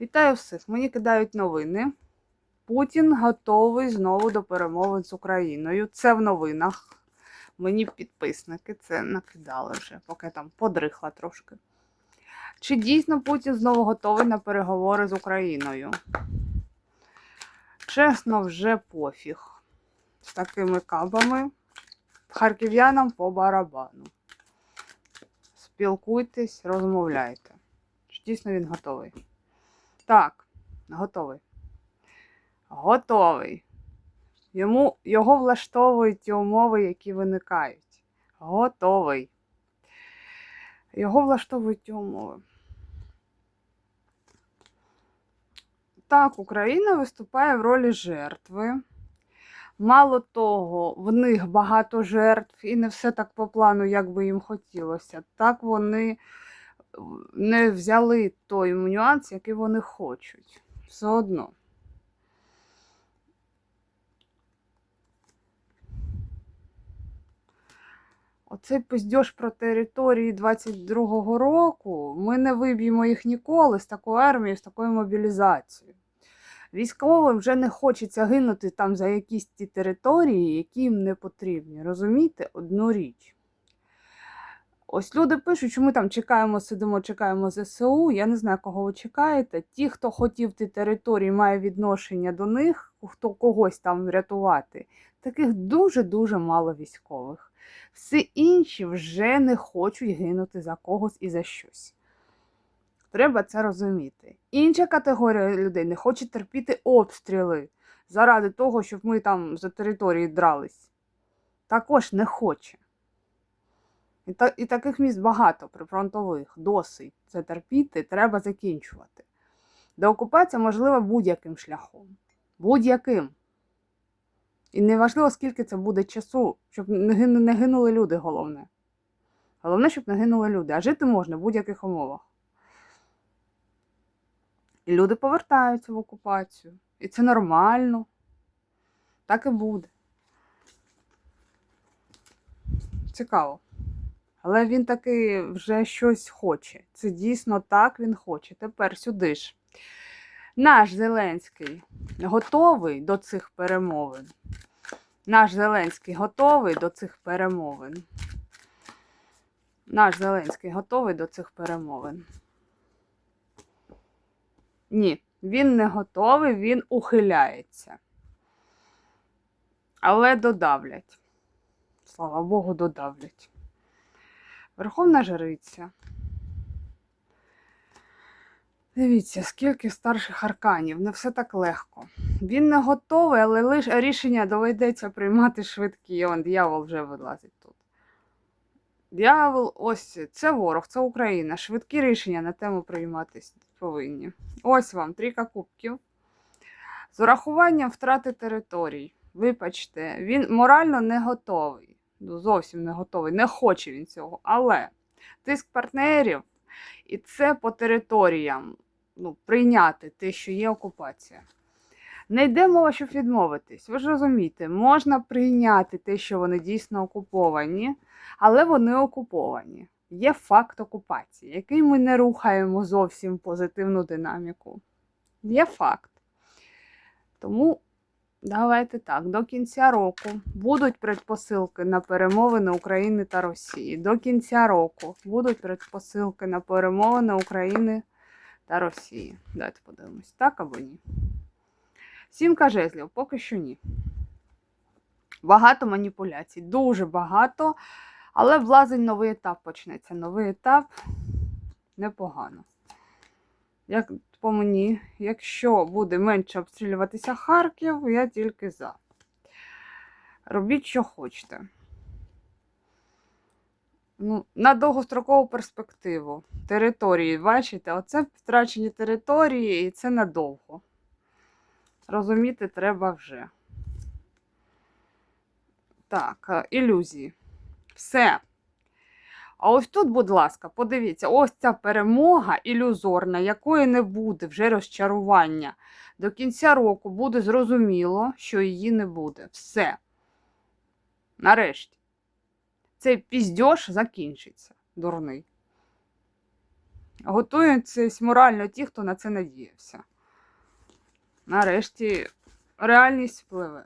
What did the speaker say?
Вітаю всіх! Мені кидають новини. Путін готовий знову до перемовин з Україною. Це в новинах. Мені підписники це накидали вже, поки там подрихла трошки. Чи дійсно Путін знову готовий на переговори з Україною? Чесно, вже пофіг. З такими кабами. Харків'янам по барабану. Спілкуйтесь, розмовляйте. Чи дійсно він готовий? Так, готовий. Готовий. Йому, його влаштовують ті умови, які виникають. Готовий. Його влаштовують ті умови. Так, Україна виступає в ролі жертви. Мало того, в них багато жертв, і не все так по плану, як би їм хотілося. Так вони не взяли той нюанс, який вони хочуть. Все одно. Оцей пиздьош про території 22-го року, ми не виб'ємо їх ніколи з такою армією, з такою мобілізацією. Військовим вже не хочеться гинути там за якісь ті території, які їм не потрібні. Розумієте, одну річ. Ось люди пишуть, що ми там чекаємо, сидимо, чекаємо ЗСУ. Я не знаю, кого ви чекаєте. Ті, хто хотів ті території, має відношення до них, хто когось там врятувати. Таких дуже-дуже мало військових. Всі інші вже не хочуть гинути за когось і за щось. Треба це розуміти. Інша категорія людей не хоче терпіти обстріли заради того, щоб ми там за території дрались. Також не хоче. І, та, і таких міст багато прифронтових, досить це терпіти, треба закінчувати. Деокупація можлива будь-яким шляхом. Будь-яким. І не важливо, скільки це буде часу, щоб не не гинули люди, головне. Головне, щоб не гинули люди, а жити можна в будь-яких умовах. І люди повертаються в окупацію. І це нормально. Так і буде. Цікаво. Але він таки вже щось хоче. Це дійсно так він хоче. Тепер сюди ж. Наш Зеленський готовий до цих перемовин. Наш Зеленський готовий до цих перемовин. Наш Зеленський готовий до цих перемовин. Ні, він не готовий, він ухиляється. Але додавлять. Слава Богу, додавлять. Верховна жриця. Дивіться, скільки старших арканів, не все так легко. Він не готовий, але лише рішення доведеться приймати швидкі. Он дьявол вже вилазить тут. Дьявол, ось це ворог, це Україна. Швидкі рішення на тему прийматись повинні. Ось вам трійка кубків. З урахуванням втрати територій. Вибачте, він морально не готовий. Зовсім не готовий, не хоче він цього. Але тиск партнерів, і це по територіям ну, прийняти те, що є окупація. Не йде мова, щоб відмовитись. Ви ж розумієте, можна прийняти те, що вони дійсно окуповані, але вони окуповані. Є факт окупації, який ми не рухаємо зовсім позитивну динаміку. Є факт. Тому давайте так, до кінця року будуть предпосилки на перемовини України та Росії. До кінця року будуть предпосилки на перемовини України та Росії. Давайте подивимось, так або ні. Сімка жезлів, поки що ні. Багато маніпуляцій, дуже багато. Але влазить новий етап почнеться. Новий етап непогано. Як по мені, якщо буде менше обстрілюватися Харків, я тільки за. Робіть, що хочете. Ну, на довгострокову перспективу. Території, бачите, оце втрачені території, і це надовго. Розуміти треба вже. Так, е, ілюзії. Все. А ось тут, будь ласка, подивіться, ось ця перемога ілюзорна, якої не буде вже розчарування. До кінця року буде зрозуміло, що її не буде. Все. Нарешті. Цей піздьош закінчиться, дурний. Готуються морально ті, хто на це надіявся. Нарешті реальність впливе.